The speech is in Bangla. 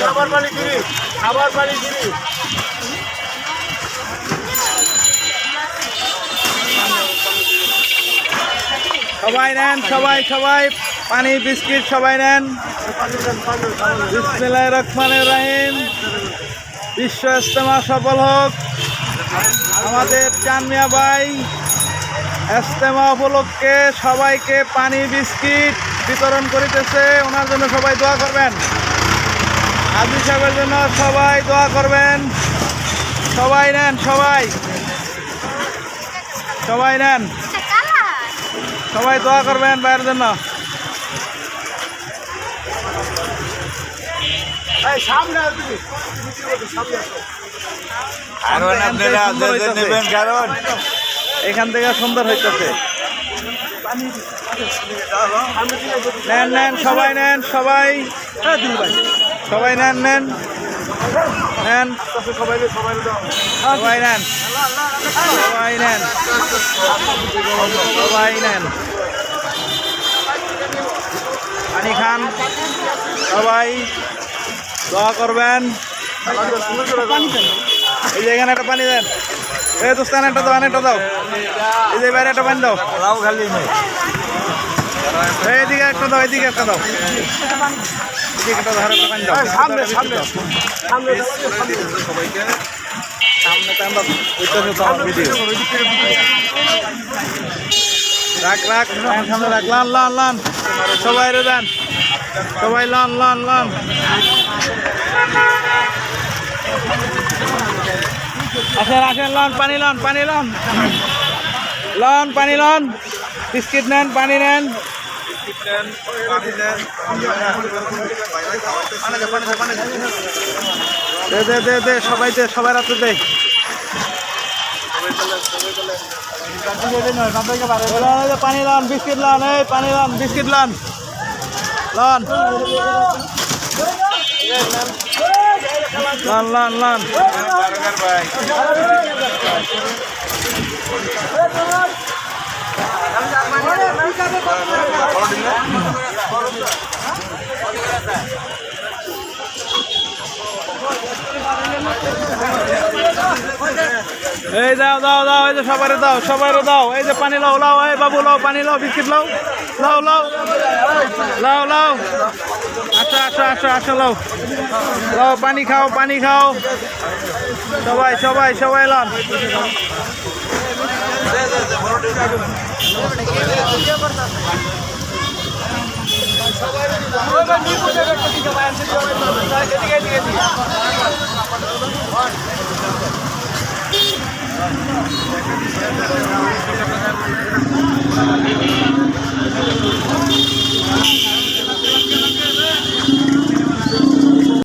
খাবার পানি ফ্রি খাবার পানি ফ্রি। সবাই নেন, সবাই সবাই। পানি, বিস্কিট সবাই নেন। বিসমিল্লাহ রহমানের রাহিম। বিশ্ব ইস্তেমা সফল হোক। আমাদের চানমিয়া ভাই ইস্তেমা উপলক্ষে সবাইকে পানি, বিস্কিট বিতরণ করিতেছে। ওনার জন্য সবাই দোয়া করবেন। হাজি সাহেবের জন্য সবাই দোয়া করবেন। সবাই নেন, সবাই। সবাই নেন। সবাই দোয়া করবেন ভাইয়ের জন্য। কারণ এখান থেকে সুন্দর হইতেছে। নেন নেন সবাই নেন সবাই। সবাই নেন নেন। নেন। সবাই সবাই দাও সবাই নেন নেন। সবাই নেন। পানি খান। সবাই দোয়া করবেন। এই যে এখানে একটা পানি দেন। এই দোস্তান, একটা দাও একটা দাও। এই যে বাইরে একটা পানি দাও। লাউ খালি এইদিকে একটা দাও। এইদিকে একটা দাও এদিকে একটা ধারে একটা পানি দাও। সামনে সামনে সামনে। সবাই রে দেন সবাই লন লন লন আসেন আসেন লন পানি লন পানি লন লন পানি লন বিস্কিট নেন পানি নেন দে দে দে, সবাই দে, সবাই রাতে দে লন, এই যে পানি লন বিস্কিট লন এই পানি লন বিস্কিট লন লন লন লন লন ভাই এই দাও দাও দাও, এই যে সবাই দাও সবাই দাও। এই যে পানি লাও লাও, এই বাবু লাও, পানি লাও, বিস্কিট লাও। লাও লাও লাও লাও। আসো আসো আসো আসো, লাও। লাও, পানি খাও পানি খাও। সবাই সবাই সবাই লন